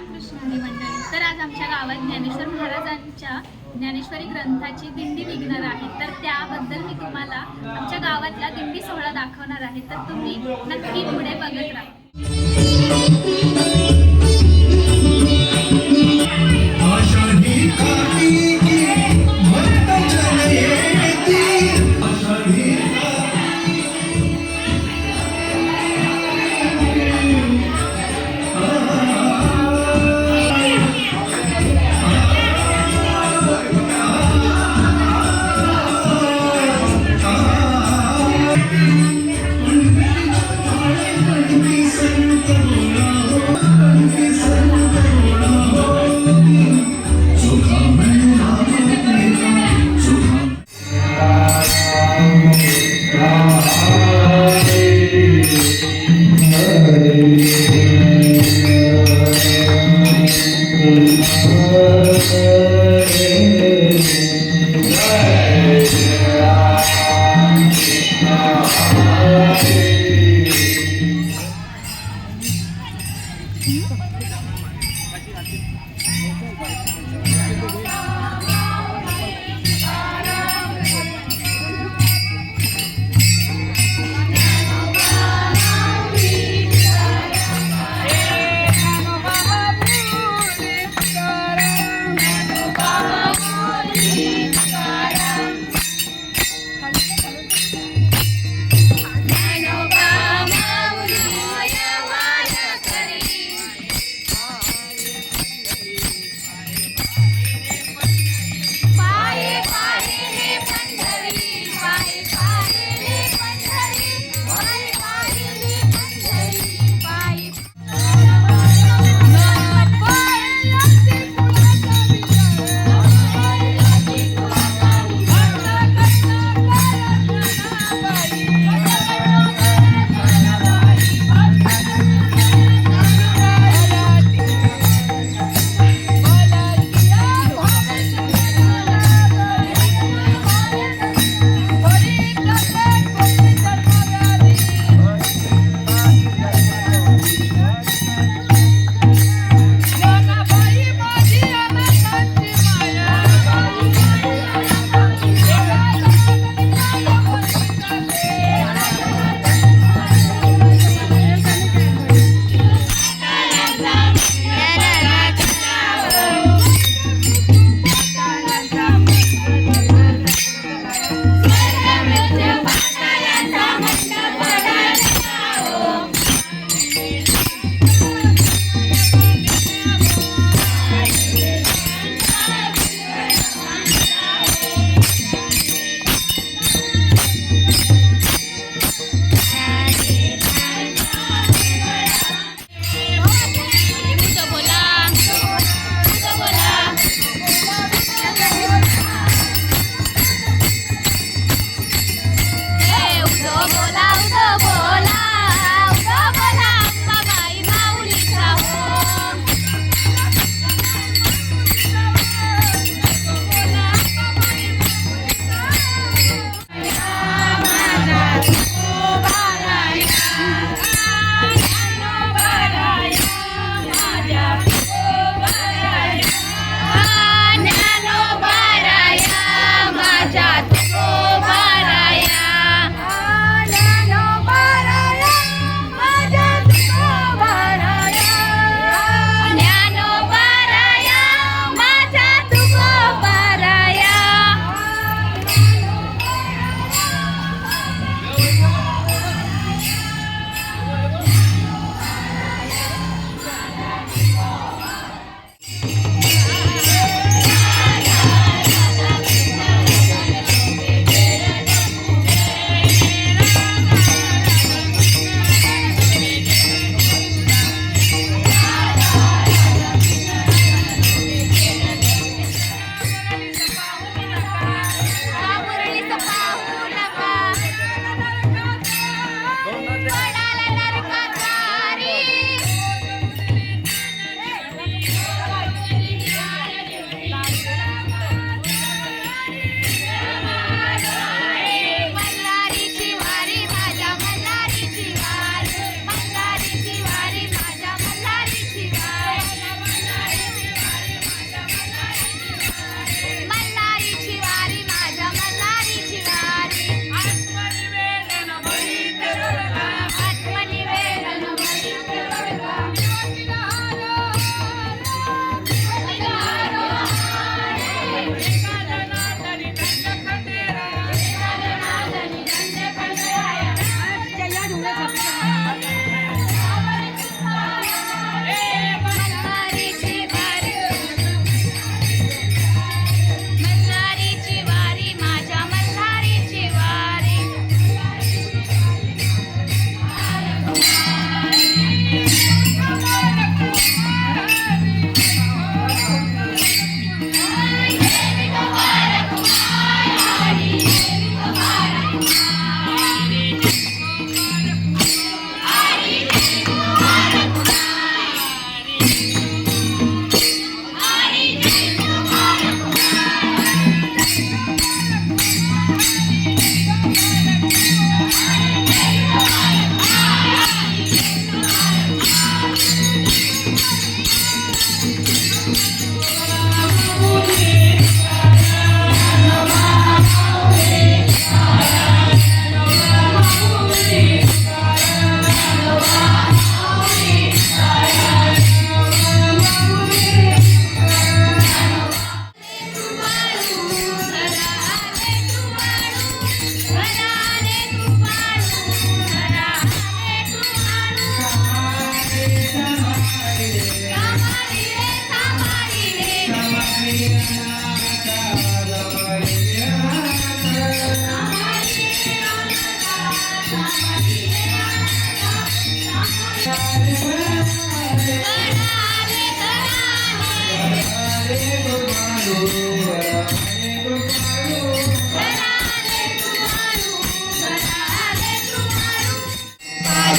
रामकृष्ण हरी मंडळी. तर आज आमच्या गावात ज्ञानेश्वर महाराजांच्या ज्ञानेश्वरी ग्रंथाची दिंडी निघणार आहे. तर त्याबद्दल मी तुम्हाला आमच्या गावातला दिंडी सोहळा दाखवणार आहे. तर तुम्ही नक्की पुढे बघत राहा. Thank you.